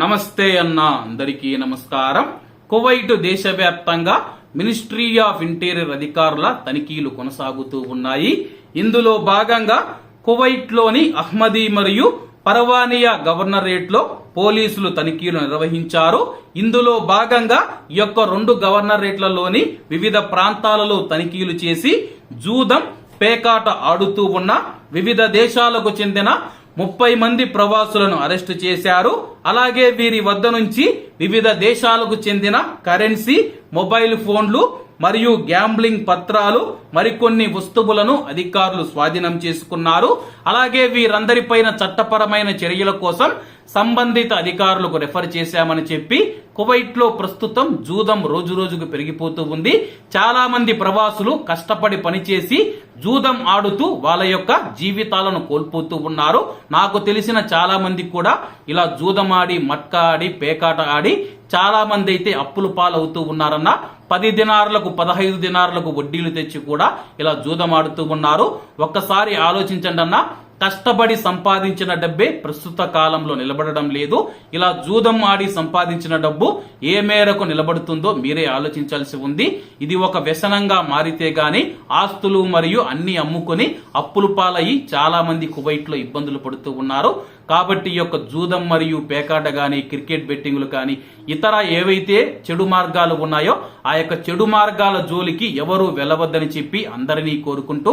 నమస్తే అన్న అందరికీ నమస్కారం. కువైట్ దేశవ్యాప్తంగా మినిస్ట్రీ ఆఫ్ ఇంటీరియర్ అధికారుల తనిఖీలు కొనసాగుతూ ఉన్నాయి. ఇందులో భాగంగా కువైట్లోని అహ్మదీ మరియు పరవానియా గవర్నరేట్లో పోలీసులు తనిఖీలు నిర్వహించారు. ఇందులో భాగంగా ఈ యొక్క రెండు గవర్నరేట్లలోని వివిధ ప్రాంతాలలో తనిఖీలు చేసి జూదం పేకాట ఆడుతూ ఉన్న వివిధ దేశాలకు చెందిన ముప్పై మంది ప్రవాసులను అరెస్టు చేశారు. అలాగే వీరి వద్ద నుంచి వివిధ దేశాలకు చెందిన కరెన్సీ మొబైల్ ఫోన్లు మరియు గ్యాంబ్లింగ్ పత్రాలు మరికొన్ని వస్తువులను అధికారులు స్వాధీనం చేసుకున్నారు. అలాగే వీరందరిపైన చట్టపరమైన చర్యల కోసం సంబంధిత అధికారులకు రెఫర్ చేశామని చెప్పి కువైట్లో ప్రస్తుతం జూదం రోజు రోజుకు పెరిగిపోతూ ఉంది. చాలా మంది ప్రవాసులు కష్టపడి పనిచేసి జూదం ఆడుతూ వాళ్ళ యొక్క జీవితాలను కోల్పోతూ ఉన్నారు. నాకు తెలిసిన చాలా మంది కూడా ఇలా జూదం ఆడి మట్కా ఆడి పేకాట ఆడి చాలా మంది అయితే అప్పులు పాలవుతూ ఉన్నారన్న పది దినారులకు పదహైదు దినారులకు వడ్డీలు తెచ్చి కూడా ఇలా జూదం ఆడుతూ ఉన్నారు. ఒక్కసారి ఆలోచించండి అన్న కష్టపడి సంపాదించిన డబ్బే ప్రస్తుత కాలంలో నిలబడడం లేదు. ఇలా జూదం ఆడి సంపాదించిన డబ్బు ఏ మేరకు నిలబడుతుందో మీరే ఆలోచించాల్సి ఉంది. ఇది ఒక వ్యసనంగా మారితే గాని ఆస్తులు మరియు అన్ని అమ్ముకొని అప్పులు పాలయ్యి చాలా మంది కువైట్లో ఇబ్బందులు పడుతూ ఉన్నారు. కాబట్టి ఈ యొక్క జూదం మరియు పేకాట కానీ క్రికెట్ బెట్టింగ్లు కానీ ఇతర ఏవైతే చెడు మార్గాలు ఉన్నాయో ఆ యొక్క చెడు మార్గాల జోలికి ఎవరు వెళ్ళవద్దని చెప్పి అందరినీ కోరుకుంటూ